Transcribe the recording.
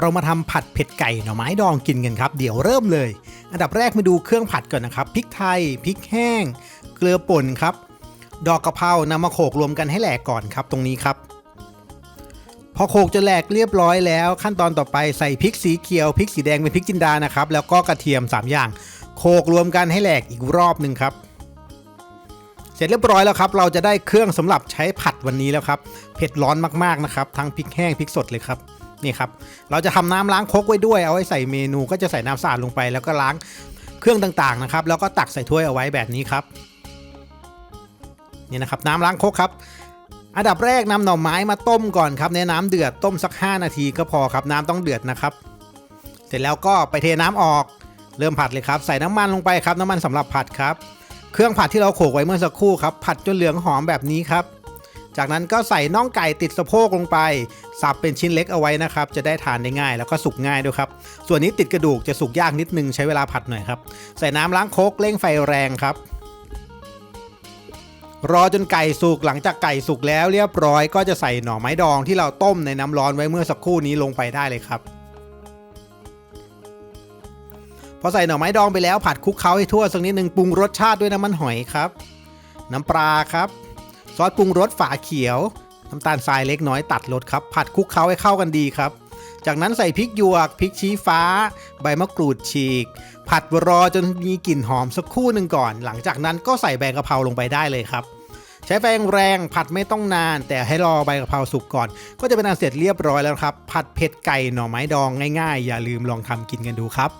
เรามาทำผัดเผ็ดไก่หน่อไม้ดองกินกันครับ เดี๋ยวเริ่มเลย อันดับแรกมาดูเครื่องผัดก่อนนะครับพริกไทยพริกแห้ง เกลือป่นครับ ดอกกระเพรานำมาโขลกรวมกันให้แหลกก่อนครับตรงนี้ครับ พอโขลกจะแหลกเรียบร้อยแล้ว ขั้นตอนต่อไปใส่พริกสีเขียวพริกสีแดงเป็นพริกจินดานะครับแล้วก็กระเทียม 3 อย่าง โขลกรวมกันให้แหลกอีกรอบหนึ่งครับเสร็จเรียบร้อยแล้วครับ เราจะได้เครื่องสำหรับใช้ผัดวันนี้แล้วครับ เผ็ดร้อนมากๆนะครับ ทั้งพริกแห้งพริกสดเลยครับ นี่ครับ เราจะทำน้ำล้างคกไว้ด้วย เอาไว้ใส่เมนูก็จะใส่น้ำสะอาดลงไป แล้วก็ล้างเครื่องต่างๆนะครับ แล้วก็ตักใส่ถ้วยเอาไว้แบบนี้ครับ นี่นะครับ น้ำล้างคกครับ อันดับแรกนำหน่อไม้มาต้มก่อนครับในน้ำเดือดต้มสัก 5 นาทีก็พอครับ น้ำต้องเดือดนะครับ เสร็จแล้วก็ไปเทน้ำออก เริ่มผัดเลยครับ ใส่น้ำมันลงไปครับ น้ำมันสำหรับผัดครับ เครื่องผัดที่เราโขลกไว้เมื่อสักครู่ครับ ผัดจนเหลืองหอมแบบนี้ครับ จากนั้นก็ใส่น่องไก่ติดสะโพกลงไป สับเป็นชิ้นเล็กเอาไว้นะครับ จะได้ทานได้ง่ายแล้วก็สุกง่ายด้วยครับ ส่วนนี้ติดกระดูกจะสุกยากนิดนึงใช้เวลาผัดหน่อยครับ ใส่น้ำล้างโคกเร่งไฟแรงครับ รอจนไก่สุกหลังจากไก่สุกแล้วเรียบร้อย ก็จะใส่หน่อไม้ดองที่เราต้มในน้ำร้อนไว้เมื่อสักครู่นี้ลงไปได้เลยครับพอใส่หน่อไม้ดองไปแล้วผัดคลุกเคล้าให้ทั่วสักนิดหนึ่งปรุงรสชาติด้วยน้ำมันหอยครับ น้ำปลาครับ ซอสปรุงรสฝาเขียว น้ำตาลทรายเล็กน้อยตัดรสครับ ผัดคลุกเคล้าให้เข้ากันดีครับ จากนั้นใส่พริกหยวกพริกชี้ฟ้า ใบมะกรูดฉีก ผัดรอจนมีกลิ่นหอมสักครู่หนึ่งก่อน หลังจากนั้นก็ใส่ใบกะเพราลงไปได้เลยครับ ใช้ไฟแรงผัดไม่ต้องนาน แต่ให้รอใบกะเพราสุกก่อน ก็จะเป็นอันเสร็จเรียบร้อยแล้วครับ ผัดเผ็ดไก่หน่อไม้ดองง่ายๆ อย่าลืมลองทำกินกันดูครับ